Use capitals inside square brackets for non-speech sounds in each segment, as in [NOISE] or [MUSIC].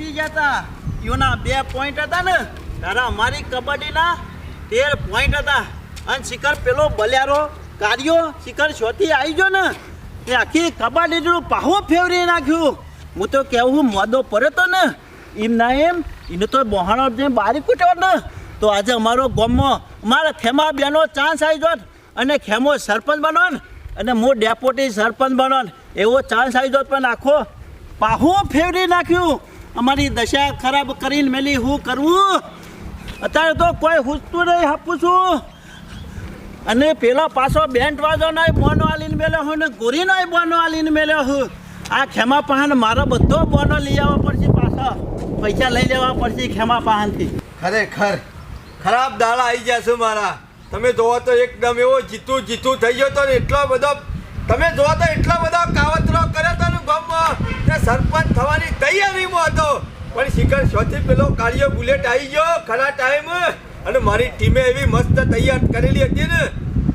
જીતી ગયા હતા એના બે પોઈન્ટ હતા ને, તારા અમારી કબડ્ડીના તેર પોઈન્ટ હતા. અને શિખર પેલો બલ્યારો, કાર્યો, શિખર શોથી આવી ગયો ને, એ આખી કબડ્ડીનું પાહો ફેવરી નાખ્યું. હું તો કેવું મોદો પડ્યો તો ને, એમ ના એમ, એને તો બહાણો જે બારી કૂટ્યો ને, તો આજે અમારો ગામમાં મારા ખેમા બેનો ચાન્સ આવી જોત અને ખેમો સરપંચ બનો ને, અને હું ડેપોટી સરપંચ બનો ને, એવો ચાન્સ આવી જોત પણ આખો પાહો ફેવરી નાખ્યું. અમારી દશા ખરાબ કરીને મેલી હું કરવું અત્યારે તો કોઈ હુસતું નહીં આપું છું. અને પેલો પાછો બેન્ટ વાજો નહીં, બોનો આલીને મેલ્યો હું ને નહીં બોનો આલીને મેલ્યો હું. આ ખેમા પાહન મારો બધો બોનો લઈ આવવા પડશે પાછો. પૈસા લઈ લેવા પડશે ખેમા પાહનથી ખરેખર ખરાબ દાડા આવી છે મારા. તમે જોવો તો એકદમ એવો જીતું જીતું થઈ ગયો તો એટલો બધો તમે જોવા તો એટલા બધા કાવતરો કર્યા તો ને ગામમાં કે સરપંચ થવાની તૈયારીમાં હતો? પણ શિખર સૌથી પેલો કાળિયો બુલેટ આવી ગયો ખરા ટાઈમ અને મારી ટીમે એવી મસ્ત તૈયાર કરેલી હતી ને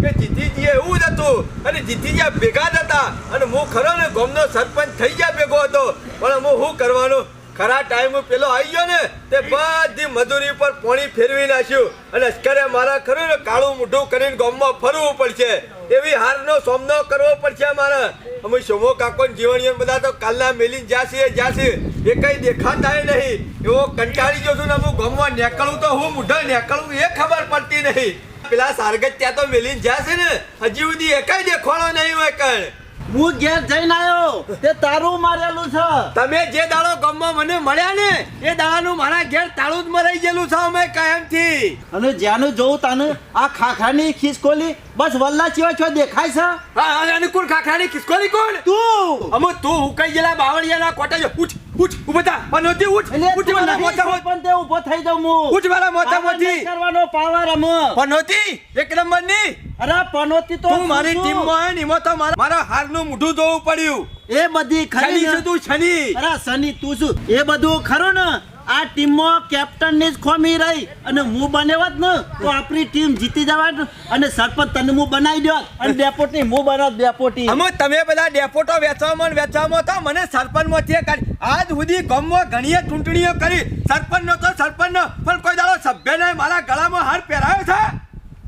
કે જીતી જઈએ એવું જ હતું અને જીતી ભેગા જ હતા અને હું ખરો ને ગામનો સરપંચ થઈ ગયા ભેગો હતો. પણ હું શું કરવાનું ખરા ટાઈમ પેલો આવી ગયો ને, તે બધી મજૂરી પર પોણી ફેરવી નાખ્યું. અને અત્યારે મારા ખરું ને, કાળું મોઢું કરીને ગામમાં ફરવું પડશે. એવી હારનો સામનો કરવો પડશે મારે અમે સોમો કાકો જીવણીઓ બધા તો કાલના મેલીને જ્યાંસી જ્યાંસી એ કઈ દેખાતા નહીં. એવો કંટાળી ગયો છું ને, હું ગામમાં નીકળું તો હું મોઢા નીકળું, એ ખબર પડતી નહીં. પેલા સારગત ત્યાં તો મેલીને જ્યાંસી ને, હજી સુધી એ કઈ દેખાડો નહીં હોય કણ. હું ઘેર જઈને આવ્યો તે તારું મારેલું છે. તમે જે દાડો ગામમાં મને મળ્યા ને એ દાડાનું મારા ઘેર તાળું જ મરાઈ ગયેલું છે અમે કાયમથી. અને જ્યાંનું જોઉં તાનું આ ખાખાની ખિસકોલી બસ વલ્લા ચેવા છો દેખાય છે? હા અને કુલ ખાખરાની ખિસકોલી કોણ? તું! અમો તું હુકાઈ ગયેલા બાવળિયાના કોટા પૂછ ઉઠ. ઉઠ ઊભા થા. પનોતી ઉઠ. ઉઠ મારા નથી મોથા મોથી તે ઊભો થઈ જાઉં હું. ઉઠ મારા મોટા મોટી કરવાનો પાવર અમ. પનોતી એક નંબરની. અરે પનોતી તો તું મારી ટીમમાં હોયની તો મારા મારા હારનું મોઢું જોવું પડ્યું. એ બધી ખરી તું છની અરે સની તું શું? એ બધું ખરું ને? આ ટીમમાં કેપ્ટનની જ ખોમી રહી અને હું બનેવત ને તો આપણી ટીમ જીતી જવા અને સરપંચ તને હું બનાવી દો અને ડેપોટી હું બનાવ ડેપોટી. અમે તમે બધા ડેપોટો વેચવામાં વેચવામાં તો મને સરપંચમાંથી કાઢી આજ સુધી ગામમાં ઘણીએ ચૂંટણીઓ કરી. સરપંચ નો તો સરપંચ નો પણ કોઈ દાડો સભ્યને મારા ગળામાં હાર પહેરાયો છે?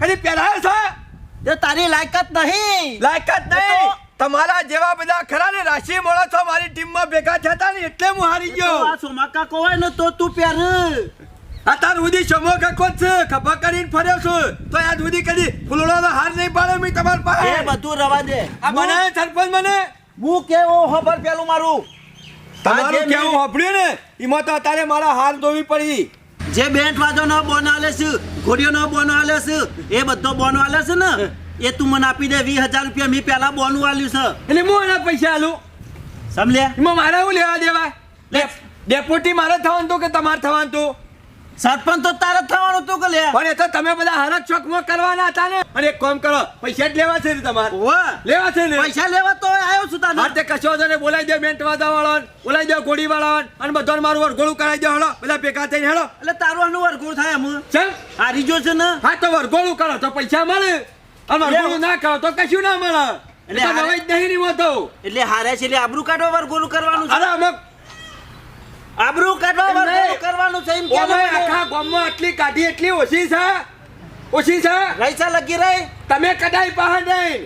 કદી પહેરાયો છે? તે તારી લાયકાત નહીં. લાયકાત નહીં. તમારા જેવા બધા ખરા ને રાશિ મળો છો મારી ટીમમાં ભેગા થતા ને એટલે હું હારી ગયો. આ સોમાકા કો હોય ને તો તું પહેર અત્યાર સુધી સમો કાકો છે ખભા કરીને ફર્યો છું. તો આજ સુધી કદી ફૂલડોનો હાર નહીં પાડે મેં તમાર એ પાસે બધું રવા દે. આ બનાવે સરપંચ મને? હું કેવો ખબર પેલું મારું? તમારું કેવું સાંભળ્યું ને? એમાં તો અત્યારે મારા હાર ધોવી પડી. જે બેન્ટ વાજો નો બોન આલે છે ઘોડીઓ નો બોન આલે છે એ બધો બોનો આલે છે ને? એ તું મને આપી દે વીસ હજાર રૂપિયા મેં પેલા બોનું આલ્યું છે. એટલે હું એના પૈસા આલું? સમજ્યા? એમાં મારે શું લેવા દેવા ડે- ડેપોટી મારે થવાનું હતું કે તમારે થવાનું હતું સરપંચ તો તારે થવાનું તું કે લે. પણ એ તો તમે બધા હરક ચોકમાં કરવાના હતા ને. અને એક કામ કરો પૈસા જ લેવા છે ને તમારે. લેવા છે ને? પૈસા લેવા તો આવ્યો છું તને તે કશો ને બોલાવી દે મેન્ટ વાદા વાળો બોલાવી દે ગોળી વાળા અને બધાને મારું વરઘોડું કરાવી દે. હળો બધા ભેગા થઈને હેડો. એટલે તારું આનું વરઘોડું થાય એમ. ચલ હારી જો છે ને. હા તો વરઘોડું કરો તો પૈસા મળે. અને ના કરો તો કશું ના મળે. એટલે નવાઈ જ નહીં ની તો એટલે હારે છે એટલે આબરૂ કાઢવા વરઘોડું કરવાનું અરે અમે આબરૂ કાઢવા નહીં. કરવાનું છે એમ કે આખા ગામમાં આટલી કાઢી એટલી ઓછી છે? ઓછી છે? રૈસા લગી રહી? તમે કદાય પહાડ નહીં.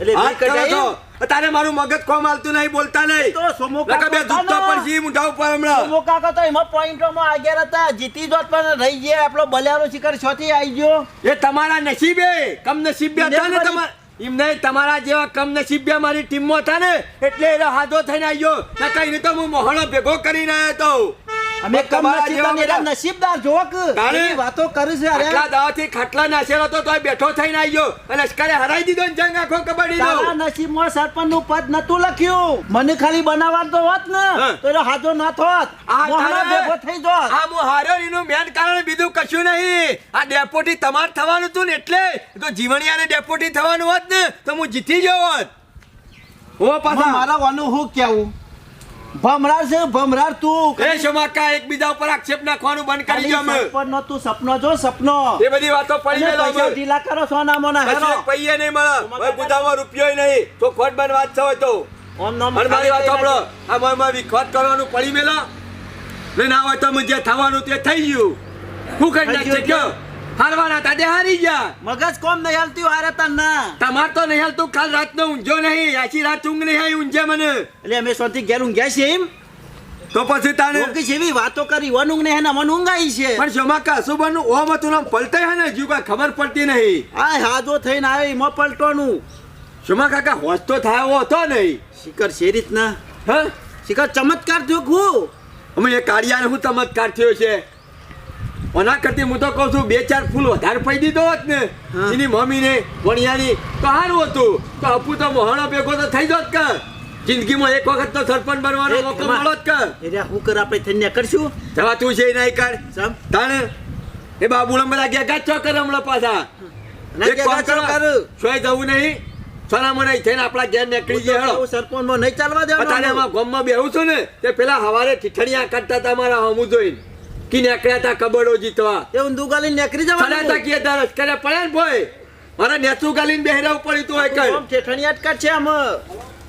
એટલે. છો. તારે મારું મગજ કોમ હાલતું નહીં બોલતા નહીં. તો સોમો બે કાકો દૂધ તો હતા ને. પડશે મુઢા ઉપર હમણાં. સોમો કાકો તો એમાં પોઈન્ટોમાં આગળ હતા જીતી જોત પણ રહી ગયા. આપણો બલિયારો શિખર છોથી આવી ગયો. એ તમારા નસીબે કમ નસીબે હતા ને તમારા એમ નહીં તમારા જેવા કમ નસીબે મારી ટીમમાં હતા ને એટલે એનો હાથો થઈને આવ્યો. નકા એને તો હું મોહણો ભેગો કરીને આવ્યો તો. અમે જેવા નસીબદાર જોક? એવી વાતો કરે છે અરે. આટલા દાવાથી ખાટલા નાશેલો તો તોય બેઠો થઈને આવ્યો અને અશ્કરે હરાઈ દીધો ને જંગ આખો કબડ્ડી તારા નસીબમાં સરપંચનું પદ નતું લખ્યું. મને ખાલી બનાવવા તો હોત ને તો એનો હાજો ના થોત આ મોહણા ભેગો થઈ જોત. આ હું હાર્યો એનું મેન કારણ બીજું કશું નહીં. આ ડેપોટી તમાર થવાનું હતું ને એટલે. તો જીવણિયાને ડેપોટી થવાનું હોત ને તો હું જીતી ગયો હોત. ઓ પાછા. મારા વાનું હું કેવું ભમરાર છે ભમરાર તું. એ શમાકા એકબીજા ઉપર આક્ષેપ નાખવાનું બંધ કરી જો અમે. સરપંચનો તું સપનો જો સપનો. એ બધી વાતો પડી ગયો અમે. ઢીલા કરો સોના મોના હેરો. પૈયે નહીં મળે. ભાઈ ગુદામાં રૂપિયો નહીં. તો ખોટ બન વાત છે તો. ઓમ નોમ. મારી વાત સાંભળો. આ મોયમાં વિખવાદ કરવાનું પડી મેલો. ને ના હોય તો જે થવાનું તે થઈ ગયું. હું કરી નાખશે કયો હારવાના હતા હારી ગયા. મગજ કોમ નહીં હાલતું હારે તાર ના. તમાર તો નહીં હાલતું કાલ રાતનો ઊંઝો નહીં આખી રાત ઊંઘ નહીં આવી ઊંઝે મને. એટલે અમે સોથી ઘેર ઊંઘ્યા છીએ એમ? તો પછી તાને લોકો જેવી વાતો કરી વન ઊંઘ ને મન ઊંઘ આવી છે. પણ શોમાકા અશુભનનું ઓમ હતું નામ પલટે હે ને જીવ કાંઈ ખબર પડતી નહીં. આ હાજો થઈને આવે એમાં પલટોનું શોમા કાકા હોશ તો થાય હતો નહીં. શિખર છે રીતના. હા? શિખર ચમત્કાર થયો હું અમે એ કાળિયાને હું ચમત્કાર થયો છે. ઓના કરતી હું તો કહું છું બે ચાર ફૂલ વધારે પડી દીધો હોત ને એની મમ્મીને વણિયાની તો સારું હતું. તો અપુ તો મોહણો ભેગો તો થઈ જોત કે જિંદગીમાં એક વખત તો સરપંચ બનવાનો મોકો મળો જ કે એટલે હું કર આપણે થઈને કરશું? જવા તું છે નહીં કર તાણે. એ બાબુળમ બધા ગયા ગાચો કર હમણાં પાછા. કરો, કર. સોય જવું નહીં. નહીં થઈને આપણા ઘેર નીકળી ગયા. હેળો સરપંચ નહીં ચાલવા દેવાનું. એમાં ગામમાં બેહું છું ને તે પેલા હવારે ઠીઠણિયા કાઢતા હતા મારા હમું જોઈને. કી નેકળ્યા હતા કબડો જીતવા? એ એવું દુગાલી નીકળી સડાતા તા કે તાર કરે પડે ને ભાઈ મારા નેતું ગાલીને બેહરા ઉપર તું હોય કઈ આમ ઠેઠણી અટકા છે આમ.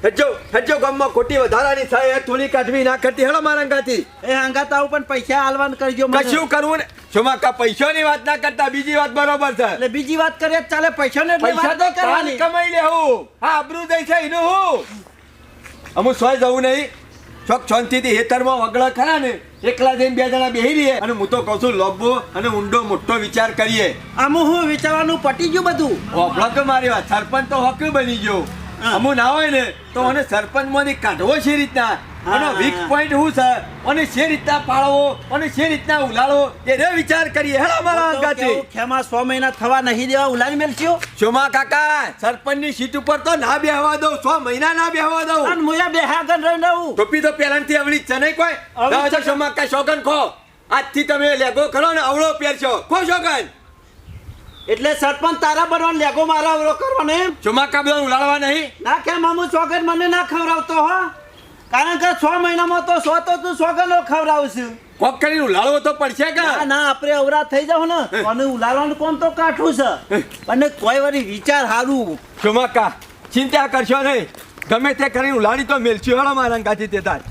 હજો હજો ગામમાં ખોટી વધારાની થાય એ થોડી કાઢવી ના કરતી. હેડો મારા અંગાથી. એ હંગાત આવું પણ પૈસા આલવાન કરજો મને. કશું કરવું ને? શોમા કા પૈસાની વાત ના કરતા બીજી વાત બરોબર છે. એટલે બીજી વાત કરીએ ચાલે પૈસા ને પૈસા તો કરવાની. કમાઈ લેવું હા. આબરૂ જાય છે એનું હું. અમુક સોય જવું નહીં. ચોક શાંતિથી હેતરમાં વગળ ખરા ને? એકલા જઈને બે જણા બેહી રહીએ. અને હું તો કહું છું લોબો અને ઊંડો મોટો વિચાર કરીએ. આમ હું વિચારવાનું પટી ગયું બધું? ઓભળો તો મારી વાત સરપંચ તો હક બની ગયો. અમુ ના હોય ને તો મને સરપંચમાંથી કાઢવો છે રીતના. અને વીક પોઈન્ટ શું છે? અને છે રીતના પાળવો અને છે રીતના ઉલાળવો એ રે વિચાર કરીએ. હેલો મારા અંગાથી. ખેમા સો મહિના થવા નહીં દેવા ઉલાળી મેલસ્યો ચોમા કાકા સરપંચની સીટ ઉપર તો ના બેહવા દઉં સો મહિના ના બેહવા દઉં. અને મુયા બે હાગન રહીને રહું ટોપી તો પહેલાંથી આવડી છે નહીં કોઈ? છે. શોમા કાકા શોગન ખો. આજથી તમે લેગો ખરો ને અવળો પહેરશો. ખો શોગન? એટલે સરપંચ તારા બનવાનો લેગો મારા અવરો કરવાનો? એમ ચોમાકા બધા ઉલાળવા નહીં? ના કે મામુ સોગન મને ના ખવડાવતો હો? કારણ કે છ મહિનામાં તો સો તો તું સોગનો ખવડાવશું. કોક કરીને ઉલાળવો તો પડશે કે? ના આપણે અવરા થઈ જાવ ને. અને ઉલાળવાનું કોમ તો કાઠું છે. અને કોઈ વારી વિચાર સારું ચોમાકા ચિંતા કરશો નહીં. ગમે તે કરીને ઉલાળી તો મેલશી વાળા મારા અંગાથી તે તાર.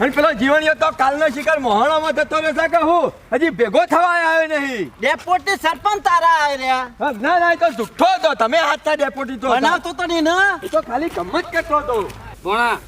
અને પેલો જીવણીઓ તો કાલનો શિકાર મોહણામાં થતો રહેશે કે હું? હજી ભેગો થવા આવ્યો નહીં. ડેપોટી સરપંચ તારા આવી રહ્યા. ના ના તો જુઠ્ઠો હતો. તમે હાથતા ડેપોટી તો. બનાવતો તો નહીં ને? તો ખાલી ગમત કરતો હતો. ભોણા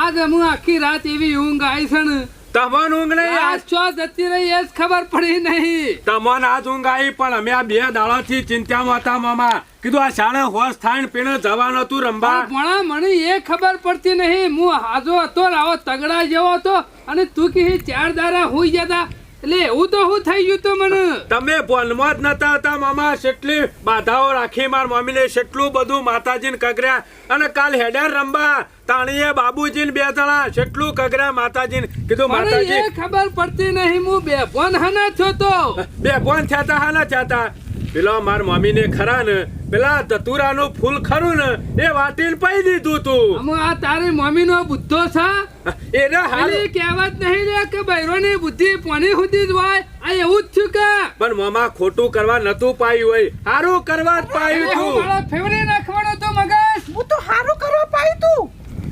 આજ હું આખી રાત એવી ઊંઘ આવી છે ને તમને ઊંઘ નહીં આજ ચો જતી રહી એ જ ખબર પડી નહીં. તમન આજ ઊંઘ આવી પણ અમે આ બે દાડાથી ચિંતામાં હતા મામા. કીધું આ શાળા હોશ થાય પીણ જવાનું હતું રંબા. પણ મને એ ખબર પડતી નહીં. હું હાજો હતો રાવો આવો તગડા જેવો હતો અને તું કી ચાર દારા હોઈ જતા. એટલે એવું તો હું થઈ ગયું તો મને. તમે બોનમાં જ નતા હતા મામા. કેટલી બાધાઓ રાખી માર મમ્મીને કેટલું બધું માતાજીને કગર્યા. અને કાલ હેડર રંબા તાણીએ બાબુજીને બે જણા કેટલું કગર્યા માતાજીને. કીધું માતાજી. ખબર પડતી નહીં હું બે ફોન હના થયો તો બે ફોન થયા તા હાના થયા પેલો માર મમ્મીને ખરા ને પેલા તતુરા નું ફૂલ ખરું ને એ વાટીને પઈ દીધું તું. આ તારી મમ્મી નો બુદ્ધો છે? [LAUGHS] એને હાલ કહેવત નહીં રે કે બૈરોની બુદ્ધિ પોની સુધી જ હોય આ એવું જ થયું કે? પણ મામા ખોટું કરવા નતું પાયું હોય. સારું કરવા જ પાયું તું. મારો ફેવરે નાખવાનો તો મગજ. હું તો હારું કરવા પાયું તું.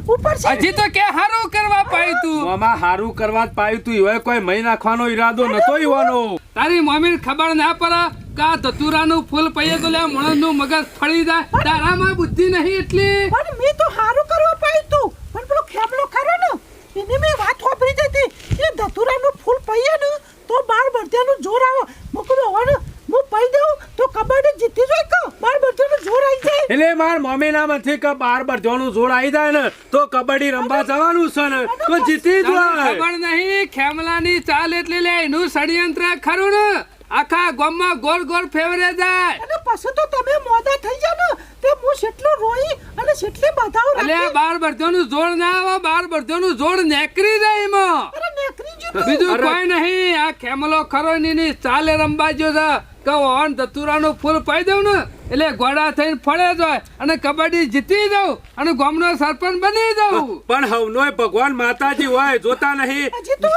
ઉપર હજી તો કે હારું કરવા પાયું તું. મામા હારું કરવા જ પાયું તું. હવે કોઈ મહી નાખવાનો ઈરાદો નતો ઈવાનો. તારી મમ્મીને ખબર ના પડે કે ધતુરાનું ફૂલ પૈયે તો લે માણસનું મગજ ફળી જાય. તારામાં બુદ્ધિ નહીં એટલી? પણ મેં તો હારું કરવા પાઈ તું. પણ પેલો ખેબલો ખરો ને એને મેં વાત વાપરી જતી એ ધતુરાનું ફૂલ પૈયે ને તો બાર બળદિયાનું જોર આવો. મૂકું હવે હું પઈ દઉં તો કબડ્ડી જીતી જોઈ કો બાર બળદિયાનું જોર આવી જાય? એટલે માર મમ્મી ના માંથી કે બાર બરજોનું જોર આવી જાય ને તો કબડ્ડી રમવા જવાનું છે ને તો જીતી જ ખબર નહીં ખેમલાની ચાલ એટલે લે એનું ષડયંત્ર ખરું ને? આખા ગામમાં ગોળ ગોળ ફેવરે જાય અને પછી તો તમે મોડા થઈ જાવ ને તે હું કેટલું રોઈ અને કેટલી બધાઓ રાખી અલે બાર બરધોનું જોડ ના આવે બાર બરધોનું જોડ નેકરી જાય એમાં અરે નેકરી જો તું. બીજું. કોઈ નહીં આ ખેમલો ખરો ની ની ચાલે રંબાજો છે કે ઓન ધતુરાનું ફૂલ પાઈ દઉં ને એટલે ગોડા થઈને ફળે જાય અને કબડ્ડી જીતી દઉં અને ગામનો સરપંચ બની દઉં. પણ હવનોય ભગવાન માતાજી હોય જોતા નહીં.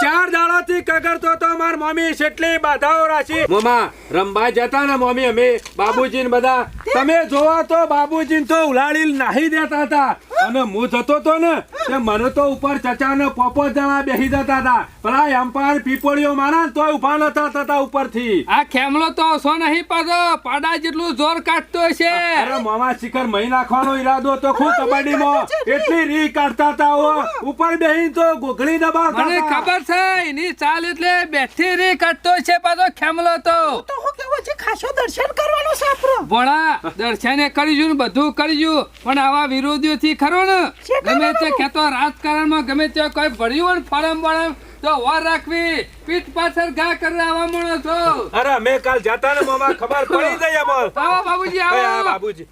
ચાર દાડાથી કગરતો તો માર મમ્મી કેટલી બાધાઓ રાખી. મમ્મા રંબા જતા ને મમ્મી અમે બાબુજી બધા. તમે જોવા તો બાબુજી તો ઉલાડી નાહી દેતા હતા. અને હું જતો તો ને તે મને તો ઉપર ચચા ને પોપો જણા બેસી જતા હતા. પેલા એમ્પાયર પીપળીઓ મારા તોય ઊભા નતા થતા ઉપરથી. આ ખેમલો તો ઓછો નહીં પાછો પાડા જેટલું જોર કાઢતો છે અરે મામા શિખર મહી નાખવાનો ઈરાદો તો ખૂબ કબડ્ડીમાં એટલી રી કાઢતા હતા હો. ઉપર બેહીન તો ગોગળી દબાવતા મને ખબર છે એની ચાલ એટલે બેઠી રી કાઢતો છે પાછો ખેમલો તો. તો હું કેવો છે ખાસો દર્શન કરવાનો છે આપણો. ભોળા દર્શને કરીશું ને બધું કરીશું પણ આવા વિરોધીઓથી ખરો ને? ગમે તે કહેતો રાજકારણમાં ગમે તે કોઈ ભર્યું હોય ને ફોરમ બળમ તો વાર રાખવી. પીઠ પાછળ ઘા કરી આવા છો. અરે મેં કાલ જાતા ને મામા ખબર પડી ગઈ અમાર આવો બાબુજી આવો બાબુજી.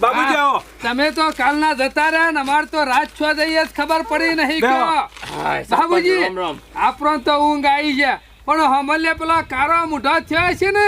બાબુજી આવો. તમે તો કાલના જતા રહ્યા ને અમાર તો રાત છ જઈએ જ ખબર પડી નહીં. કહો. બાબુજી આપણો તો ઊંઘ આવી છે પણ હમલે પેલો કારો મૂઢો થયો છે ને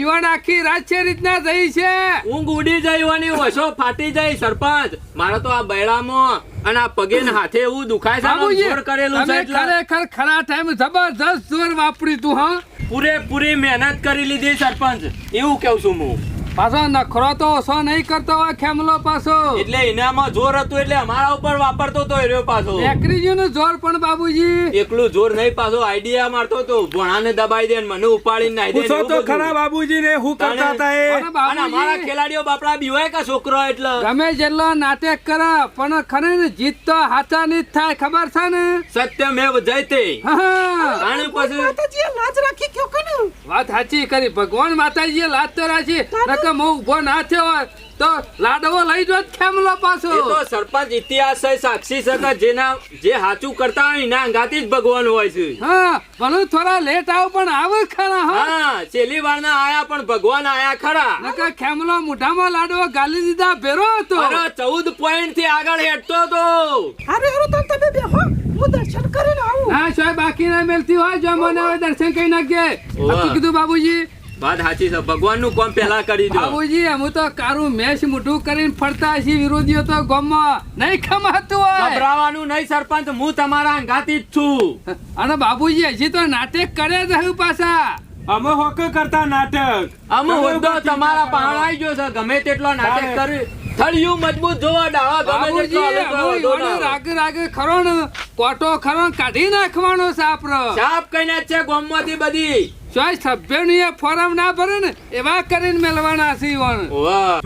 ઈવન આખી રાત છે રીતના જઈ છે. ઊંઘ ઉડી જવાની વસો ફાટી જાય સરપંચ. મારે તો આ બૈડામાં અને આ પગે ને હાથે એવું દુખાય છે બાબુજી જોર કરેલું છે તમે એટલે ખરેખર ખરા ટાઈમ જબરજસ્ત જોર વાપર્યું તું હા? પૂરેપૂરી મહેનત કરી લીધી સરપંચ. એવું કેવું છું હું. પાછો નખરો તો ઓછો નહીં કરતો હોય ખેમલો પાછો. એટલે એનામાં જોર હતું એટલે અમારા ઉપર વાપરતો તો એ પાછો. પાછો એકરીજીનું જોર પણ બાબુજી. એકલું જોર નહીં પાછો આઈડિયા મારતો તો ભણાને દબાઈ દે મને ઉપાડી નાખી દે ને પૂછો તો. ખરા બાબુજી ને હું કરતા હતા એ? અને અમારા ખેલાડીઓ બાપડા બીવાય કા છોકરો એટલે? તમે જેટલો નાટક કરે પણ ખરે ને જીત તો હાથાની જ થાય ખબર છે ને? સત્ય મેવ જયતે હા. કારણ પછી માતાજીએ લાજ રાખી કયો કને વાત સાચી કરી ભગવાન માતાજીએ લાજ તો રાખી નકર હું ઊભો ના થયો હોય તો લાડવો લઈ જોત ખેમલો પાછો. એ તો સરપંચ ઇતિહાસ છે સાક્ષી છે કે જેના જે સાચું કરતા હોય એના અંગાથી જ ભગવાન હોય છે. હા ભલે થોડા લેટ આવ પણ આવે ખરા હા. હા છેલ્લી વાર ના આયા પણ ભગવાન આયા ખરા. નકર ખેમલો મુઠામાં લાડવો ગાલી દીધા ભેરો હતો. અરે ચૌદ પોઈન્ટથી આગળ હેડતો તો. અરે અરે તો તમે બેહો હું દર્શન કરીને આવું. હા સાહેબ બાકી ના મેલતી હોય જો મને દર્શન કરી નાખજે. કીધું બાબુજી વાત સાચી છે. ભગવાનનું કામ પેલા કરી દો. બાબુજી અમે તો કારું મેશ મોઢું કરીને ફરતા છીએ વિરોધીઓ તો ગમમાં નહીં ખમાતું હોય. ગભરાવાનું નહીં સરપંચ હું તમારા અંગાતી જ છું. અને બાબુજી હજી તો નાટક કરે જ હું પાછા. અમે હોક કરતા નાટક. અમે હોદ્દો તમારા પહાડ આવી ગયો છે. ગમે તેટલો નાટક કરી થળિયું મજબૂત જોવા ડાવા ગમે તેટલો રાગ. રાગે ખરો ને કોટો ખરો કાઢી નાખવાનો સાપર સાપ કઈને જ છે ગોમમાંથી બધી. ચોય સભ્યની ફોરમ ના ભરે ને એવા કરીને મેલવાના છે ઈવોને.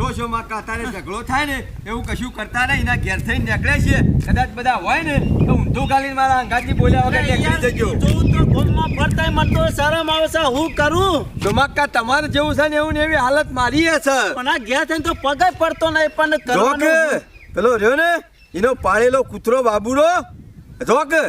જો છો માં કાતાને ઝઘડો થાય ને એવું કશું કરતા નહીં એના ઘેર થઈને નીકળે છે. કદાચ બધા હોય ને તો ઊંધું ગાલીને મારા અંગાથી બોલ્યા વગર નીકળી જજો. તું તો ગોમમાં ફરતાય મને તો શરમ આવે છે હું કરું? ધમાકા તમારે જેવું છે ને એવું ને એવી હાલત મારી છે પણ આ ઘેર થઈને તો પગે પડતો નહીં પણ કરવાનું પેલો રહ્યો ને એનો પાળેલો કૂતરો બાબુડો. જો કે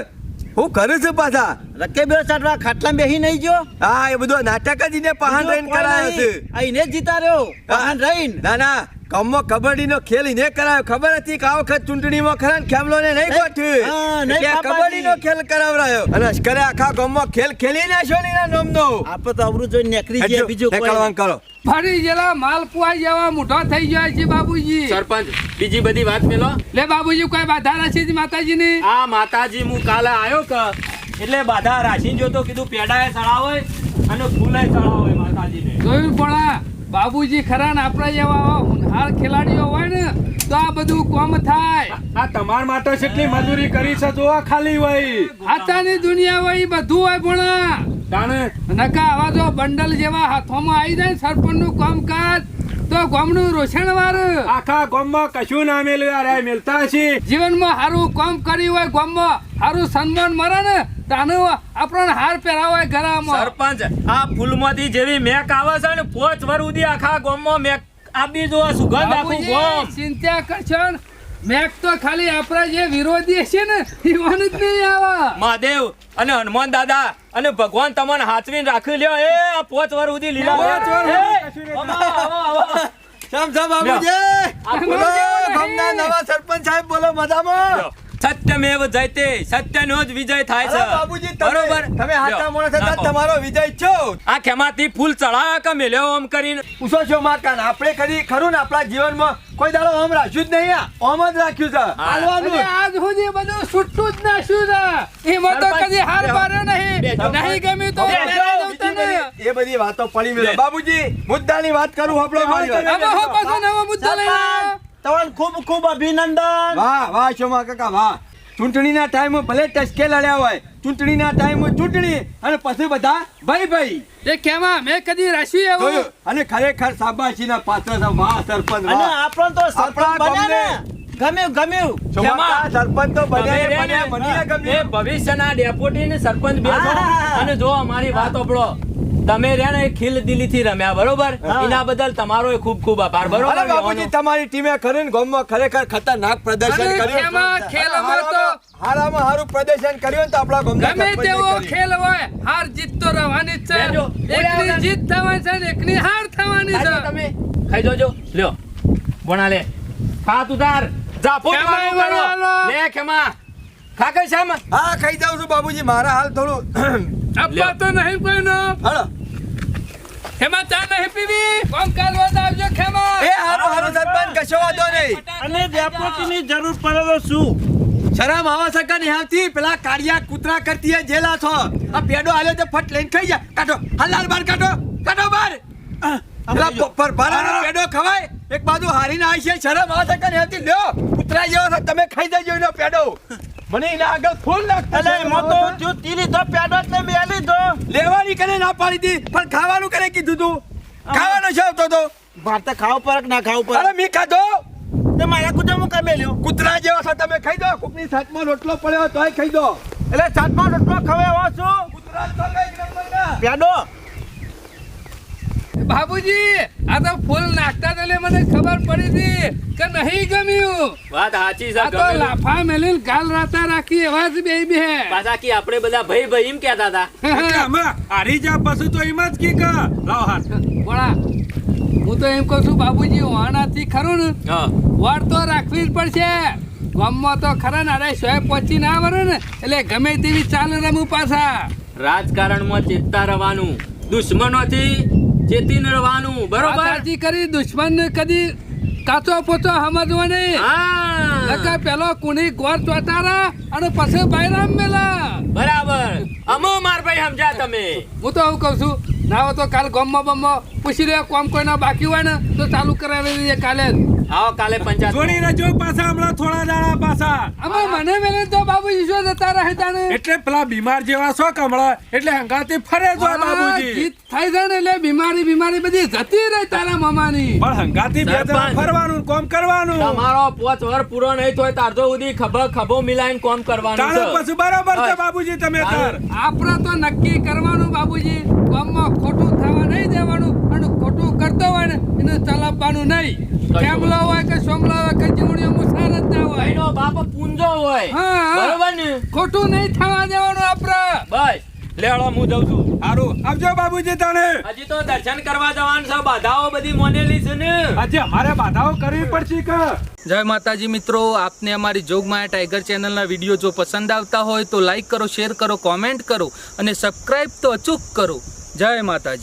હું કરે છે પાછા? રકે બે સાટવા ખાટલા બેહી નહીં જો હા એ બધું નાટક જ ઇને પહાણ રહીને કરાયો છે. આ જીતા રહ્યો. પહાણ રહીને. ના ના કમો કબડ્ડીનો ખેલ ઇને કરાયો. ખબર હતી કે આ વખત ચૂંટણીમાં ખરા ખેમલો ને નહીં. કબડ્ડીનો ખેલ કરાવરાયો અને અશ્કરે આખા ગમો ખેલ ખેલી નાખ્યો ને એના નામનો? આપણે તો અવરું જોઈને નેકરી ગયા બીજું કોઈ કરો. ફરી જેલા માલપુઆ જેવા મોઢો થઈ ગયા છે બાબુજી. સરપંચ બીજી બધી વાત મેલો? લે બાબુજી કોઈ બાધા નથી માતાજીની? આ માતાજી હું કાલે આવ્યો કે? એટલે બાધા રાખીને જોતો કીધું પેડાએ ચડાવે અને ફૂલે ચડાવે માતાજીને. જોયું પણ બાબુજી ખરા ને આપણા જેવા આવા ખેલાડીઓ હોય ને તો આ બધું કોમ થાય. આ તમાર માટે કેટલી મજૂરી કરી છે જો ખાલી હોય. હાથાની દુનિયા હોય બધું હોય પણ જાણે નકા આવા જો બંડલ જેવા હાથોમાં આવી જાય સરપંચનું કામકાજ તો ગામનું રોષણ વાર આખા ગામમાં કશું ના મેલતા છીએ જીવનમાં સારું કામ કર્યું હોય ગામમાં સારું સન્માન મળે ને તાનું આપણને હાર પહેરાવાય ગળામાં સરપંચ આ ફૂલમાંથી જેવી મેક આવે છે ને પોચ વર સુધી આખા ગામમાં મેક આપી દો સુગંધ આખું ગામ. ચિંતા કરશો ને. મેક તો ખાલી આપણા જે વિરોધી છે ને એવાનું જ નહીં આવા. મહાદેવ અને હનુમાન દાદા અને ભગવાન તમને હાચવીને રાખી લ્યો. એ આ પોચ વર સુધી લીલા પોચ વર આવો, આવો, આવો. સમ સમ બાબુજી. આ બોલો નવા સરપંચ સાહેબ બોલો મજામાં? સત્યમેવ જયતે સત્યનો જ વિજય થાય છે. બાબુજી બરોબર? તમે હાથા મોણા થતા તમારો વિજય છો આ ખેમાથી ફૂલ ચડાવ્યા કે મેલ્યો ઓમ કરીને. ઉસો છો માકાન આપણે કરી ખરું ને આપણા જીવનમાં? કોઈ દાડો ઓમ રાખ્યું જ નહીં આ. ઓમ જ રાખ્યું છે. હાલવાનું. આજ સુધી બધું છૂટું જ નાખ્યું છે. એમાં તો કદી હાર પારે નહીં. નહીં ગમી તો એ બધી વાતો પડી મેલો બાબુજી મુદ્દાની વાત કરું આપણે મુદ્દો લઈને આવ્યો? તમને ખૂબ ખૂબ અભિનંદન. વાહ વાહ શોમા કાકા વાહ. ચૂંટણીના ટાઈમે ભલે ટચકે લડ્યા હોય ચૂંટણીના ટાઈમે ચૂંટણી અને પછી બધા ભાઈ ભાઈ. એ કેવા? મેં કદી રાશી એવું? અને ખરેખર શાબાશીના પાત્ર છે વાહ સરપંચ અને આપણો તો સરપંચ બન્યા ને. ગમ્યું ગમ્યું. સરપંચ તો ભવિષ્યના ડેપ્યુટી ને સરપંચ બે અને જો અમારી વાત સાંભળો તમે રહ્યા ને ખીલ ખીલ દિલીથી રમ્યા બરોબર? એના બદલ તમારો ખૂબ ખૂબ આભાર. બરોબર? બાબુજી તમારી ટીમે કરીને ગામમાં ખરેખર ખતરનાક પ્રદર્શન કર્યું. ખેલમાં તો હારામાં હારું પ્રદર્શન કર્યું તો આપણા ગામના ગમે તેવો ખેલ હોય હાર જીત તો રહેવાની જ છે. એકની જીત થવાની છે ને એકની હાર થવાની છે. તમે. ખાઈ જોજો લ્યો. ભણા લે ખા તું તાર જા પોત મારું કરો. લે ખેમા. ખા કઈ શામ હા ખાઈ જાઉં છું બાબુજી મારા હાલ થોડું આપવા તો નહીં કોઈનો હાલો. ખેમા ચા નહીં પીવી? કોમ કાલ આવજો ખેમા. એ હારું હારું સરપંચ કશો વાંધો નહીં. અને ડેપોટીની જરૂર પડે તો શું? શરમ આવા સકા નહીં આવતી? પેલા કાળિયા કૂતરા કરતી જેલા છો. આ પેડો આલ્યો તો ફટ લઈને ખાઈ જાય કાઢો. હલાલ બાર કાઢો. કાઢો બાર. પેલા પર ભારાનો પેડો ખવાય. એક બાજુ હારીને આવી છે શરમ આવા સકા નહીં આવતી? લ્યો. કૂતરા જેવો તમે ખાઈ દેજો એનો પેડો. મને એના આગળ ફૂલ નાખતો એટલે મો તો જો તીલી તો પેડો એટલે મેં લીધો લેવાની કરે ના પાડી દી પણ ખાવાનું કરે કીધું તું? ખાવાનો છે આવતો તો? ભારતે ખાવ પરક ના ખાવ અરે પર મી ખાધો. તે મારા કુટુંબ કમે લ્યો? કૂતરા જેવા છો તમે ખાઈ દો. કુકની સાતમાં રોટલો પડ્યો તોય ખાઈ દો. એટલે સાતમાં રોટલો ખવે હો છું. કૂતરા તો કઈ. પેડો બાબુજી આ તો ફૂલ નાખતા તો મને ખબર પડી હતી કે નહીં ગમ્યું. વાત સાચી છે તો લાફા મેલીન ગાલ રાતા રાખી એવા જ બે બે. પાછા કે આપણે બધા ભાઈ ભાઈ એમ કહેતા હતા. અમે હારી જા પછી તો એમ જ કી કા લાવ હાથ. બોલા હું તો એમ કહું છું બાબુજી વાણાથી ખરું ને? વાર તો રાખવી જ પડશે. ગામમાં તો ખરા ને અરે સોય પહોંચી ના વરે ને એટલે ગમે તેવી ચાલ રમું પાછા. રાજકારણમાં ચેતતા રહેવાનું દુશ્મનોથી ચેતીને રહેવાનું બરોબર? સાચી કરી દુશ્મન કદી કાચો પોચો સમજવો નહીં. હા. પેલો કુણી ગોર ચોટારા અને પછી બૈરામ મેલા. બરાબર. અમો માર ભાઈ સમજ્યા તમે. હું તો હું કહું છું ના તો કાલ ગામમાં બમમાં પૂછી લે કોમ કોઈના બાકી હોય ને તો ચાલુ કરાવી દઈએ કાલે આવો કાલે પંચાયત જોડી રજો પાછા હમણાં થોડા દાડા પાછા. અમે મને મેલે તો બાબુ ઈશ્વર જતા રહે તાને? એટલે પેલા બીમાર જેવા છો કમળા એટલે હંગાતી ફરે જો બાબુજી જીત થાય છે ને એટલે બીમારી બીમારી બધી જતી રહે તારા મામાની. પણ હંગાતી બે જણા ફરવાનું કોમ કરવાનું. તમારો પોચ વર પૂરો નહીં થાય તારજો ઉદી ખભો ખભો મિલાઈને કોમ કરવાનું તાણે પછી બરાબર છે બાબુજી તમે તાર આપણે તો નક્કી કરવાનું બાબુજી કોમમાં ખોટું થવા નહીં દેવાનું અને ખોટું કરતો હોય ને એને ચલાવવાનું નહીં. કેમલો હોય કે સોમલો હોય કે જીવણીઓ મુસાર જ ના હોય. એનો બાપ પૂંજો હોય. બરોબર ને? ખોટું નહીં થવા દેવાનું આપણે. બસ. લેડો હું જઉં છું. સારું. આવજો બાબુજી તને. હજી તો દર્શન કરવા જવાનું છે. બાધાઓ બધી મોનેલી છે ને. આજે અમારે બાધાઓ કરવી પડશે કે? જય માતાજી મિત્રો આપને અમારી જોગમાયા ટાઈગર ચેનલના વીડિયો જો પસંદ આવતા હોય તો લાઈક કરો શેર કરો કોમેન્ટ કરો અને સબસ્ક્રાઈબ તો અચૂક કરો. જય માતાજી.